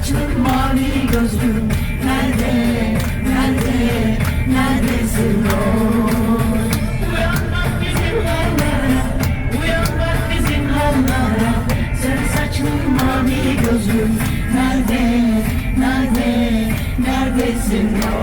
saçın mavi gözlüm Nerede, nerede, neredesin o? Gözlüm nerede, nerede, neredesin o?